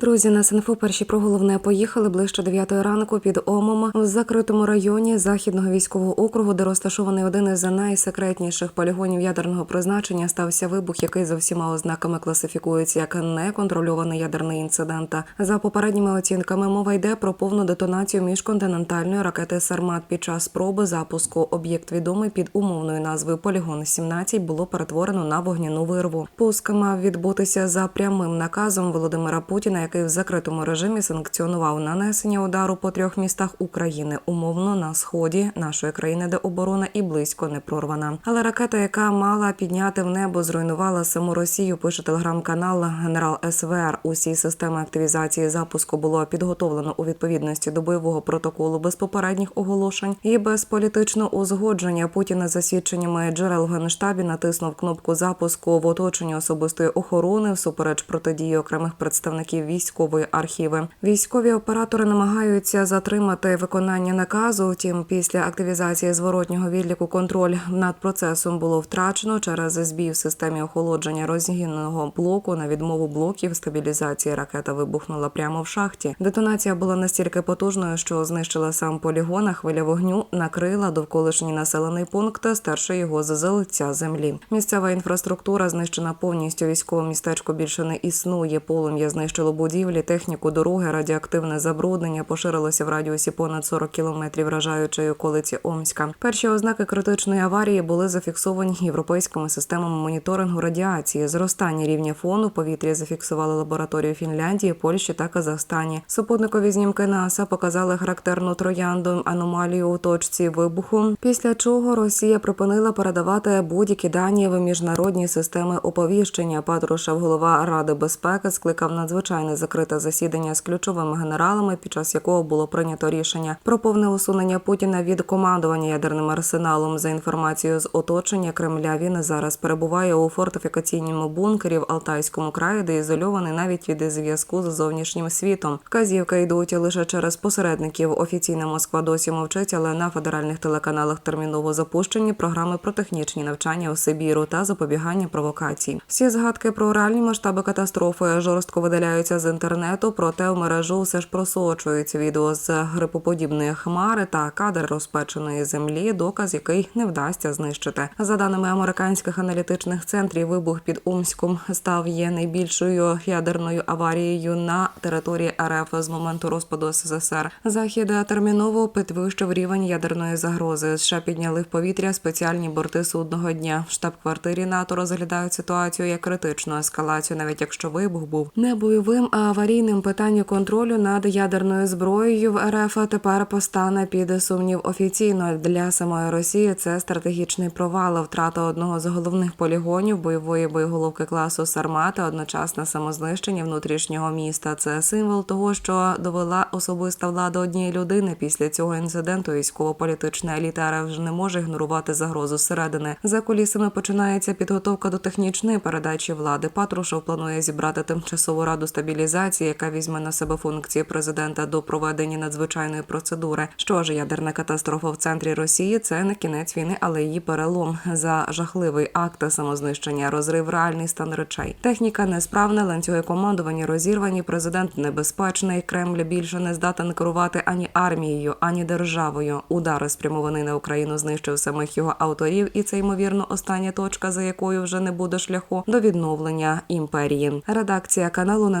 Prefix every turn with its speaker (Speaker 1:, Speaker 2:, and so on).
Speaker 1: Друзі, на СНФО перші про головне поїхали ближче 9 ранку під Омом в закритому районі західного військового округу, де розташований один із найсекретніших полігонів ядерного призначення. Стався вибух, який за всіма ознаками класифікується як неконтрольований ядерний інцидент. За попередніми оцінками мова йде про повну детонацію міжконтинентальної ракети Сармат. Під час спроби запуску об'єкт відомий під умовною назвою Полігон 17 було перетворено на вогняну вирву. Пуск мав відбутися за прямим наказом Володимира Путіна, який в закритому режимі санкціонував нанесення удару по трьох містах України, умовно на сході нашої країни, де оборона і близько не прорвана. Але ракета, яка мала підняти в небо, зруйнувала саму Росію. Пише телеграм-канал Генерал СВР. Усі системи активізації запуску було підготовлено у відповідності до бойового протоколу без попередніх оголошень і без політичного узгодження. Путіна за свідченнями джерел в генштабі натиснув кнопку запуску в оточенні особистої охорони всупереч протидії окремих представників військової архіви. Військові оператори намагаються затримати виконання наказу. Втім, після активізації зворотнього відліку контроль над процесом було втрачено через збій в системі охолодження розгінного блоку на відмову блоків стабілізації. Ракета вибухнула прямо в шахті. Детонація була настільки потужною, що знищила сам полігон. а Хвиля вогню накрила довколишній населений пункт, стерши його з лиця землі. Місцева інфраструктура знищена повністю. Військове містечко більше не існує. Полум'я знищило будівлі, техніку, дороги, радіоактивне забруднення поширилося в радіусі понад 40 кілометрів, вражаючи околиці Омська. Перші ознаки критичної аварії були зафіксовані європейськими системами моніторингу радіації. Зростання рівня фону в повітрі зафіксували лабораторії Фінляндії, Польщі та Казахстані. Супутникові знімки НАСА показали характерну троянду аномалію у точці вибуху. Після чого Росія припинила передавати будь-які дані в міжнародні системи оповіщення. Патрушев, голова Ради безпеки, скликав надзвичайне закрите засідання з ключовими генералами, під час якого було прийнято рішення про повне усунення Путіна від командування ядерним арсеналом. За інформацією з оточення Кремля, він зараз перебуває у фортифікаційному бункері в Алтайському краї, де ізольований навіть від зв'язку з зовнішнім світом. Вказівки йдуть лише через посередників. Офіційна Москва досі мовчить, але на федеральних телеканалах терміново запущені програми про технічні навчання у Сибіру та запобігання провокацій. Всі згадки про реальні масштаби катастрофи жорстко видаляються з інтернету, проте в мережу все ж просочують відео з грипоподібної хмари та кадр розпеченої землі, доказ який не вдасться знищити. За даними американських аналітичних центрів, вибух під Омськом став є найбільшою ядерною аварією на території РФ з моменту розпаду СССР. Захід терміново підвищив рівень ядерної загрози. США підняли в повітря спеціальні борти судного дня. В штаб-квартирі НАТО розглядають ситуацію як критичну ескалацію, навіть якщо вибух був не бойовим, аварійним питання контролю над ядерною зброєю в РФ тепер постане під сумнів офіційно для самої Росії. Це стратегічний провал, втрата одного з головних полігонів бойової боєголовки класу Сармати, одночасне самознищення внутрішнього міста. Це символ того, що довела особиста влада однієї людини. Після цього інциденту військово-політична еліта РФ вже не може ігнорувати загрозу зсередини. За кулісами починається підготовка до технічної передачі влади. Патрушев планує зібрати тимчасову раду стабілізації, яка візьме на себе функції президента до проведення надзвичайної процедури. Що ж, ядерна катастрофа в центрі Росії це не кінець війни, але її перелом за жахливий акт самознищення, розрив реальний стан речей. Техніка несправна, ланцюги командування розірвані. Президент небезпечний. Кремль більше не здатен керувати ані армією, ані державою. Удари спрямований на Україну знищив самих його авторів, і це ймовірно остання точка, за якою вже не буде шляху до відновлення імперії. Редакція каналу не